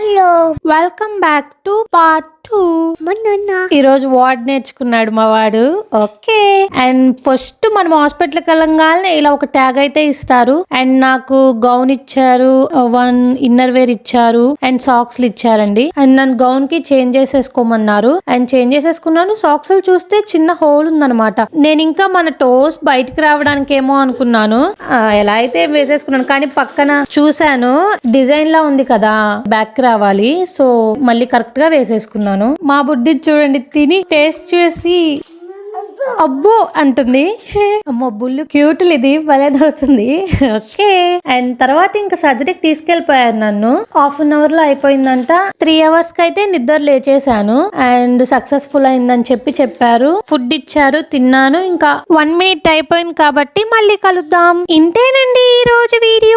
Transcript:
Hello. Welcome back to part two ఈ రోజు word నేర్చుకున్నాడు మా వాడు. ఓకే. అండ్ ఫస్ట్ మనం హాస్పిటల్కి వెళ్ళగానే ఇలా ఒక ట్యాగ్ అయితే ఇస్తారు. అండ్ నాకు గౌన్ ఇచ్చారు వన్ ఇన్నర్ వేర్ ఇచ్చారు అండ్ సాక్స్లు ఇచ్చారండి. అండ్ నన్ను గౌన్కి చేంజ్ చేసేసుకోమన్నారు. అండ్ చేంజ్ చేసేసుకున్నాను సాక్స్ చూస్తే చిన్న హోల్ ఉందన్నమాట. నేను ఇంకా మన టోస్ బయటికి రావడానికి ఏమో అనుకున్నాను. ఆ, ఎలా అయితే వేసేసుకున్నాను కానీ పక్కన చూశాను డిజైన్ లా ఉంది కదా బ్యాక్ రావాలి. సో మళ్ళీ కరెక్ట్గా వేసేసుకున్నాను. మా బుడ్డి చూడండి తిని టేస్ట్ చేసి అబ్బో అంటుంది. అమ్మో బుల్లు క్యూట్ ఇది భలే అవుతుంది ఓకే. అండ్ తర్వాత ఇంకా సర్జరీకి తీసుకెళ్ళిపోయాను నన్ను. హాఫ్ అన్ అవర్లో అయిపోయిందంట. త్రీ అవర్స్కి అయితే నిద్ర లేచేసాను అండ్ సక్సెస్ఫుల్ అయిందని చెప్పి చెప్పారు. ఫుడ్ ఇచ్చారు తిన్నాను. ఇంకా వన్ మినిట్ అయిపోయింది కాబట్టి మళ్ళీ కలుద్దాం. ఇంతేనండి ఈ రోజు వీడియో.